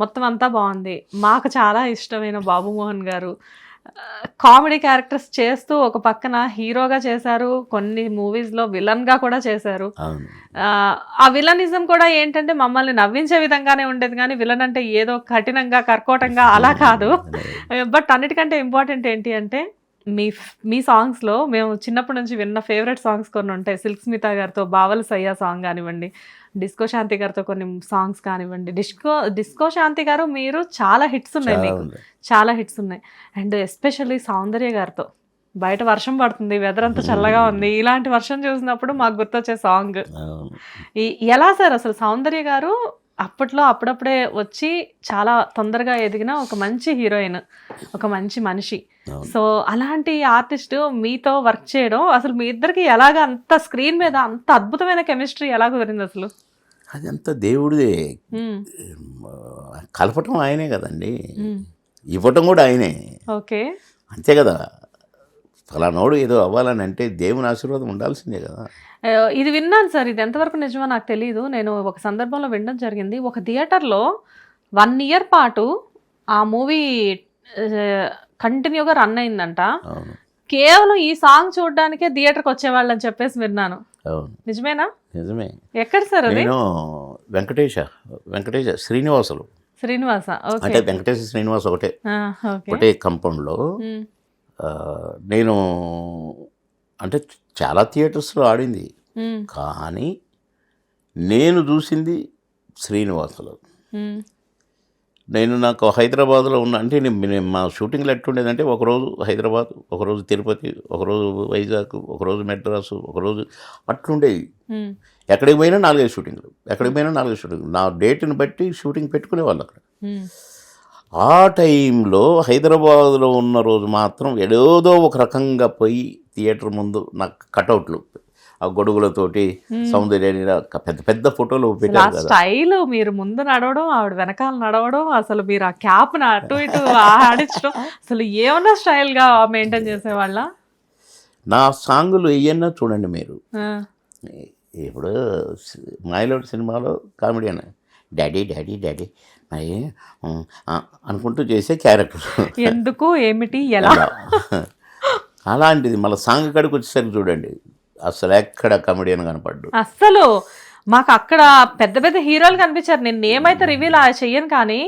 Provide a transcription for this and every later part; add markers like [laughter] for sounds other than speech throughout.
మొత్తం అంతా బాగుంది. మాకు చాలా ఇష్టమైన బాబు మోహన్ గారు. కామెడీ క్యారెక్టర్స్ చేస్తూ ఒక పక్కన హీరోగా చేశారు. కొన్ని మూవీస్లో విలన్గా కూడా చేశారు. ఆ విలనిజం కూడా ఏంటంటే మమ్మల్ని నవ్వించే విధంగానే ఉండేది. కానీ విలన్ అంటే ఏదో కఠినంగా కర్కోటంగా అలా కాదు. బట్ అన్నిటికంటే ఇంపార్టెంట్ ఏంటి అంటే మీ మీ సాంగ్స్లో మేము చిన్నప్పటి నుంచి విన్న ఫేవరెట్ సాంగ్స్ కొన్ని ఉంటాయి. సిల్క్ స్మిత గారితో బావల సయ్యా సాంగ్ కానివ్వండి డిస్కో శాంతి గారితో కొన్ని సాంగ్స్ కానివ్వండి. డిస్కో డిస్కో శాంతి గారు మీరు చాలా హిట్స్ ఉన్నాయి మీకు. చాలా హిట్స్ ఉన్నాయి. అండ్ ఎస్పెషల్లీ సౌందర్య గారితో. బయట వర్షం పడుతుంది వెదర్ అంతా చల్లగా ఉంది. ఇలాంటి వర్షం చూసినప్పుడు మాకు గుర్తొచ్చే సాంగ్ ఎలా సార్ అసలు సౌందర్య గారు అప్పట్లో అప్పుడప్పుడే వచ్చి చాలా తొందరగా ఎదిగిన ఒక మంచి హీరోయిన్ ఒక మంచి మనిషి. సో అలాంటి ఆర్టిస్ట్ మీతో వర్క్ చేయడం అసలు మీ ఇద్దరికి ఎలాగ అంత స్క్రీన్ మీద అంత అద్భుతమైన కెమిస్ట్రీ ఎలా కుదిరింది అసలు? అదంతా దేవుడిదే. కలపటం ఆయనే కదండి. ఇవ్వటం కూడా ఆయనే. ఓకే. అంతే కదా. ఫలానోడు ఏదో అవ్వాలని అంటే దేవుని ఆశీర్వాదం ఉండాల్సిందే కదా. ఇది విన్నాను సార్. ఇది ఎంతవరకు నిజమో నాకు తెలియదు నేను ఒక సందర్భంలో వినడం జరిగింది. ఒక థియేటర్లో వన్ ఇయర్ పాటు ఆ మూవీ కంటిన్యూగా రన్ అయిందంట. కేవలం ఈ సాంగ్ చూడడానికే థియేటర్కి వచ్చేవాళ్ళు అని చెప్పేసి విన్నాను. నిజమేనా? నిజమే. ఎక్కడ సార్ అది? నేను వెంకటేశ వెంకటేశ శ్రీనివాసులు. శ్రీనివాస. ఓకే. అంటే వెంకటేశ శ్రీనివాస్ ఒకటే. ఒకటే కంపౌండ్లో నేను అంటే చాలా థియేటర్స్లో ఆడింది. కానీ నేను చూసింది శ్రీనివాసులు. నేను నాకు హైదరాబాద్లో ఉన్న అంటే నేను మా షూటింగ్లో ఎట్లుండేదంటే ఒకరోజు హైదరాబాద్ ఒకరోజు తిరుపతి ఒకరోజు వైజాగ్ ఒకరోజు మెడ్రాసు ఒకరోజు అట్లుండేది ఉమ్, ఎక్కడికి పోయినా నాలుగైదు షూటింగ్లు ఎక్కడికి పోయినా నాలుగైదు షూటింగ్లు. నా డేట్ని బట్టి షూటింగ్ పెట్టుకునేవాళ్ళు అక్కడ. ఉమ్, ఆ టైంలో హైదరాబాద్లో ఉన్న రోజు మాత్రం ఏదో ఒక రకంగా పోయి థియేటర్ ముందు నాకు కటౌట్లు ఆ గొడుగులతోటి సౌందర్యాన్ని పెద్ద పెద్ద ఫోటోలు పెట్టారు స్టైల్ మీరు ముందు నడవడం ఆవిడ వెనకాల నడవడం అసలు మీరు ఆ క్యాప్ అటు ఇటు ఆడించడం అసలు ఏమన్నా స్టైల్గా మెయింటైన్ చేసేవాళ్ళ? నా సాంగులు ఏయన్నా చూడండి మీరు. ఇప్పుడు మాయలోటి సినిమాలో కామెడియన్ డాడీ డాడీ డాడీ ఆ, అనుకుంటూ చేసే క్యారెక్టర్ ఎందుకు? ఏమిటి? ఎలా? అలా. అలాంటిది మళ్ళీ సాంగ్ కాడికి వచ్చేసరికి చూడండి. అసలు ఎక్కడ కమెడియన్ కనపడ్డు. అస్సలు? మాకు అక్కడ పెద్ద పెద్ద హీరోలు కనిపించారు. నేను ఏమైతే రివీల్ చెయ్యను కానీ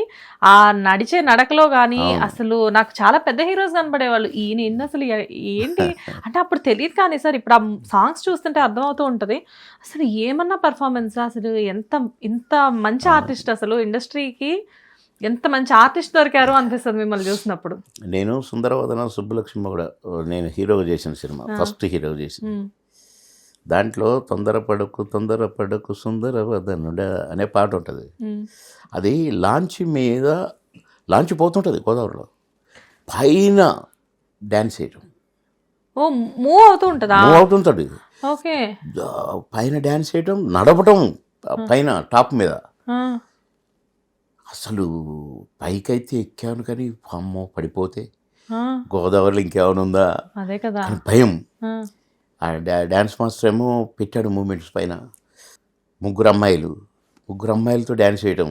ఆ నడిచే నడకలో కానీ. అసలు నాకు చాలా పెద్ద హీరోస్ కనబడేవాళ్ళు. ఈయన ఇన్ని అసలు ఏంటి? [laughs] అంటే అప్పుడు తెలియదు కానీ సార్ ఇప్పుడు ఆ సాంగ్స్ చూస్తుంటే అర్థమవుతూ ఉంటుంది. అసలు ఏమన్నా పర్ఫార్మెన్స్ అసలు ఎంత ఇంత మంచి ఆర్టిస్ట్ అసలు ఇండస్ట్రీకి ఎంత మంచి ఆర్టిస్ట్ దొరికారు అనిపిస్తుంది మిమ్మల్ని చూసినప్పుడు. నేను సుందరవదన సుబ్బలక్ష్మి కూడా నేను హీరోగా చేసిన సినిమా ఫస్ట్ హీరోగా చేసిన దాంట్లో తొందరపడకు తొందరపడకు సుందరవదనుడా అనే పాట ఉంటుంది. అది లాంచ్ మీద లాంచ్ పోతుంటుంది గోదావరిలో. పైన డ్యాన్స్ చేయటం ఓ మూవ్ అవుతూ ఉంటుందా? మూవ్ అవుతుంటుంది ఓకే. ఆ, పైన డ్యాన్స్ చేయటం నడపటం పైన టాప్ మీద. అసలు పైకైతే ఎక్కాను కానీ అమ్మో పడిపోతే. గోదావరిలో ఇంకేమైనా ఉందా? అదే కదా. అని భయం. డ్యాన్స్ మాస్టర్ ఏమో పెట్టాడు మూమెంట్స్ పైన. ముగ్గురు అమ్మాయిలు. ముగ్గురు అమ్మాయిలతో డ్యాన్స్ చేయటం.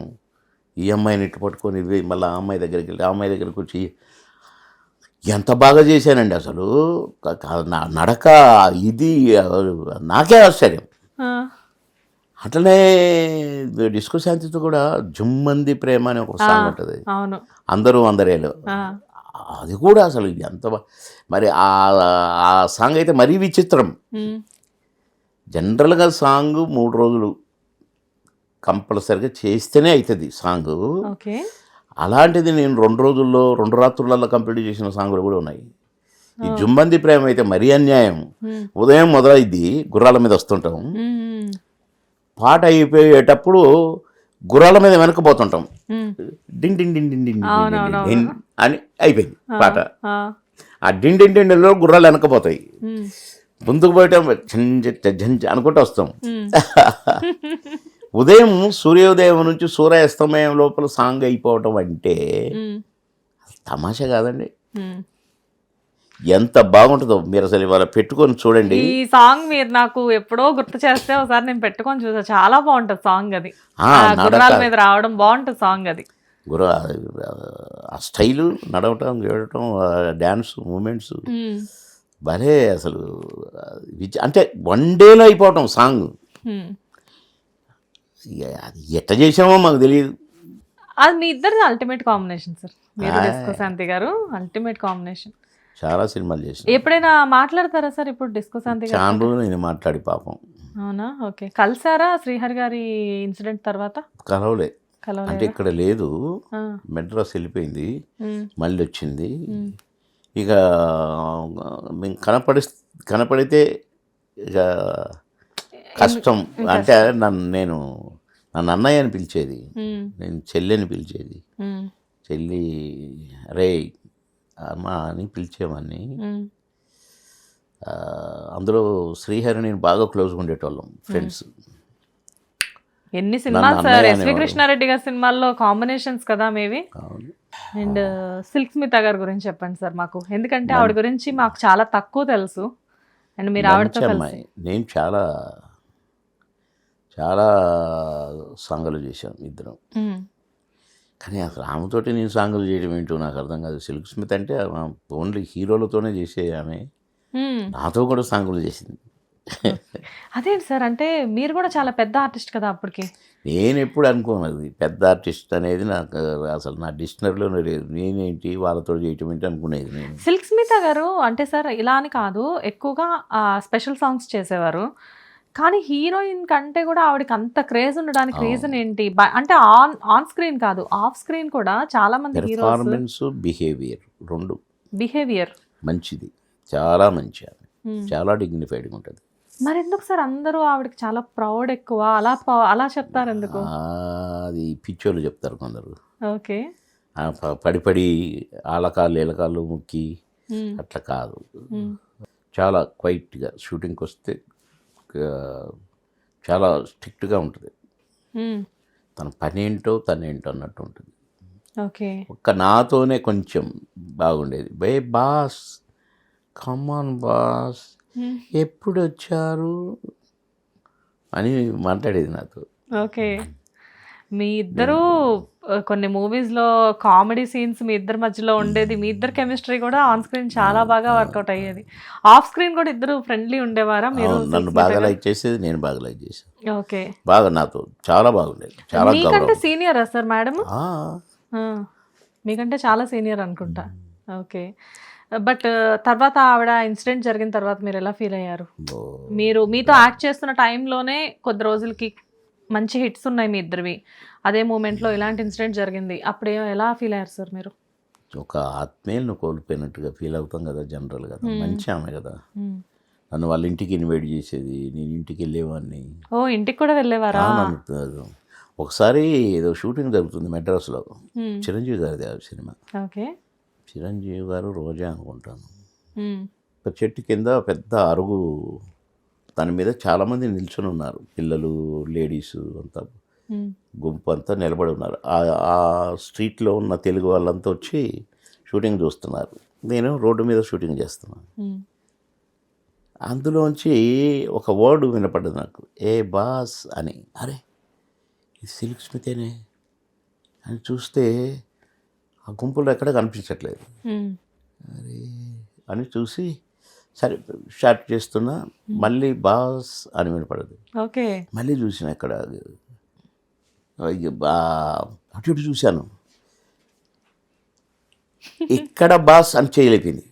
ఈ అమ్మాయిని ఇట్టు పట్టుకొని మళ్ళీ ఆ అమ్మాయి దగ్గరికి వెళ్ళి ఆ అమ్మాయి దగ్గరికి వచ్చి ఎంత బాగా చేశానండి అసలు. నడక ఇది నాకే ఆశ్చర్యం. అట్లనే డిస్కో శాంతితో కూడా జుమ్మంది ప్రేమ అనే ఒక సాంగ్ ఉంటుంది. అందరూ అందరేలు అది కూడా అసలు ఎంత బా- మరి ఆ ఆ సాంగ్ అయితే మరీ విచిత్రం. జనరల్గా సాంగ్ మూడు రోజులు కంపల్సరిగా చేస్తేనే అవుతుంది సాంగ్. అలాంటిది నేను రెండు రోజుల్లో రెండు రాత్రులలో కంప్లీట్ చేసిన సాంగులు కూడా ఉన్నాయి. ఈ జుంబంది ప్రేమ అయితే మరీ అన్యాయం. ఉదయం మొదలైద్ది గుర్రాల మీద వస్తుంటాం. పాట అయిపోయేటప్పుడు గుర్రాల మీద వెనకపోతుంటాం. డింగ్ డింగ్ డింగ్ డింగ్ డింగ్ డింగ్ అవునవును, డింగ్ అని అయిపోయింది పాట. ఆ, డింగ్ డింగ్ డిండిలో గుర్రాలు వెనకపోతాయి. ముందుకు పోయటం ఝంజ ఝంజ అనుకుంటూ వస్తాం. [laughs] ఉదయం సూర్యోదయం నుంచి సూర్యాస్తమయం లోపల సాంగ్ అయిపోవటం అంటే తమాషా కాదండి. ఎంత బాగుంటుందో మీరు అసలు ఇవాళ పెట్టుకొని చూడండి. ఈ సాంగ్ మీరు నాకు ఎప్పుడో గుర్తు చేస్తే ఒకసారి నేను పెట్టుకొని చూసా. చాలా బాగుంటది సాంగ్ అది. గుర్రాల. మీద రావడం బాగుంటుంది సాంగ్ అది. గురు ఆ స్టైలు నడవటం గేడటం డ్యాన్స్ మూమెంట్స్. భలే అసలు అంటే వన్ డేలో అయిపోవటం సాంగ్. అది ఎట్ట చేసామో మాకు తెలియదు. అది మీ ఇద్దరిది అల్టిమేట్ కాంబినేషన్ సార్ మీరు శాంతి గారు అల్టిమేట్ కాంబినేషన్ చాలా సినిమాలు చేసిన. ఎప్పుడైనా మాట్లాడతారా సార్ ఇప్పుడు డిస్కో శాంతి గారు చాలా రోజులు నేను మాట్లాడి పాపం. అవునా? ఓకే. కలిసారా శ్రీహరి గారి ఇన్సిడెంట్ తర్వాత? కలవలే. అంటే ఇక్కడ లేదు. మెడ్రాస్ వెళ్ళిపోయింది. మళ్ళీ వచ్చింది. ఇక మేము కనపడి కనపడితే ఇక కష్టం. అంటే నన్ను నేను నన్ను అన్నయ్య అని పిలిచేది. నేను చెల్లిని పిలిచేది. ఉమ్, చెల్లి రే అమ్మా అని పిలిచేవాడిని అందులో శ్రీహరి నేను బాగా క్లోజ్గా ఉండేటోళ్ళం ఫ్రెండ్స్ ఎన్ని సినిమాలు సార్? ఎస్వి. కృష్ణారెడ్డి గారి సినిమాల్లో కాంబినేషన్స్ కదా మేవి అండ్ సిల్క్ స్మిత గారి గురించి చెప్పండి సార్ మాకు. ఎందుకంటే ఆవిడ గురించి మాకు చాలా తక్కువ తెలుసు. అండ్ మీరు ఆవిడతో కలిసి నేను చాలా చాలా సాంగులు చేశాను ఇద్దరం. కానీ అసలు ఆమెతోటి నేను సాంగులు చేయడం ఏంటో నాకు అర్థం కాదు. సిల్క్ స్మిత్ అంటే ఓన్లీ హీరోలతోనే చేసే ఆమె. నాతో కూడా సాంగులు చేసింది. అదేంటి సార్? అంటే మీరు కూడా చాలా పెద్ద ఆర్టిస్ట్ కదా అప్పటికి. నేను ఎప్పుడు అనుకోను అది. పెద్ద ఆర్టిస్ట్ అనేది నాకు అసలు నా డిక్షనరీలోనే లేదు. నేనేంటి వాళ్ళతో చేయటం ఏంటి అనుకునేది నేను. సిల్క్ స్మిత గారు అంటే సార్ ఇలా అని కాదు. ఎక్కువగా స్పెషల్ సాంగ్స్ చేసేవారు. కానీ హీరోయిన్ కంటే కూడా ఆవిడకి అంత క్రేజ్ ఉండడానికి. రీజన్ ఏంటి? అంటే ఆన్ ఆన్ స్క్రీన్ కాదు ఆఫ్ స్క్రీన్ కూడా చాలా మంది పెర్ఫార్మెన్స్ బిహేవియర్ రెండు. బిహేవియర్. మంచిది. చాలా మంచి చాలా డిగ్నిఫైడ్గా ఉంటుంది. మరి ఎందుకు సార్? అందరూ ఆవిడకి చాలా ప్రౌడ్ ఎక్కువ. అలా అలా చెప్తారు ఎందుకు? అది పిచ్చోళ్ళు చెప్తారు కొందరు. ఓకే. ఆ ప- పడి పడి ఆలకాలు ఏలకాలు ముక్కి అట్లా కాదు. చాలా క్వైట్గా షూటింగ్కి వస్తే చాలా స్ట్రిక్ట్గా ఉంటుంది. తన పని ఏంటో తన ఏంటో అన్నట్టు ఉంటుంది. ఓకే. ఒక్క నాతోనే కొంచెం బాగుండేది. బే బాస్ కమాన్ బాస్ ఎప్పుడు వచ్చారు అని మాట్లాడేది నాతో. ఓకే. మీ ఇద్దరు ఆ, కొన్ని మూవీస్లో కామెడీ సీన్స్ మీ ఇద్దరి మధ్యలో ఉండేది. మీ ఇద్దరు కెమిస్ట్రీ కూడా ఆన్ స్క్రీన్ చాలా బాగా వర్కౌట్ అయ్యేది. ఆఫ్ స్క్రీన్ కూడా ఇద్దరు ఫ్రెండ్లీ ఉండేవారా? మీరు నన్ను బాగా లైక్ చేసేది నేను బాగా లైక్ చేశాను ఓకే. బాగా నాతో చాలా బాగుండేది. చాలా మీకంటే సీనియరా సార్ మేడం మీకంటే చాలా సీనియర్ అనుకుంటా. ఓకే. బట్ తర్వాత ఆవిడ ఇన్సిడెంట్ జరిగిన తర్వాత మీరు ఎలా ఫీల్ అయ్యారు? మీరు మీతో యాక్ట్ చేస్తున్న టైంలోనే కొద్ది రోజులకి మంచి హిట్స్ ఉన్నాయి మీ ఇద్దరివి. అదే మూమెంట్లో ఇలాంటి ఇన్సిడెంట్ జరిగింది. అప్పుడు ఎలా ఫీల్ అయ్యారు సార్ మీరు? ఒక ఆత్మీయులను కోల్పోయినట్టుగా ఫీల్ అవుతాం కదా జనరల్ కదా మంచి ఆమె కదా. మ్మ్. నన్ను వాళ్ళ ఇంటికి ఇన్వైట్ చేసేది నేను ఇంటికి వెళ్ళేవాడిని. ఓ ఇంటికి కూడా వెళ్ళేవారా? ఒకసారి ఏదో షూటింగ్ జరుగుతుంది మెడ్రాస్లో. మ్మ్. చిరంజీవి గారిది ఆ సినిమా. ఓకే. చిరంజీవి గారు రోజా అనుకుంటాను. ఒక చెట్టు కింద పెద్ద అరుగు దాని మీద చాలామంది నిల్చొని ఉన్నారు. పిల్లలు లేడీస్ అంతా. గుంపు అంతా నిలబడి ఉన్నారు. ఆ- స్ట్రీట్లో ఉన్న తెలుగు వాళ్ళంతా వచ్చి షూటింగ్ చూస్తున్నారు. నేను రోడ్డు మీద షూటింగ్ చేస్తున్నాను. అందులోంచి ఒక వర్డ్ వినపడ్డది నాకు. ఏ బాస్ అని. అరే ఇది సిల్క్ స్మితేనే అని చూస్తే ఆ గుంపులో ఎక్కడ కనిపించట్లేదు. అరే అని చూసి సరే షార్ట్ చేస్తున్నా మళ్ళీ బాస్ అని వినపడదు. ఓకే. మళ్ళీ చూసిన అక్కడ బా అటు ఇటు చూశాను. [laughs] ఇక్కడ బాస్ అని చేయలేపింది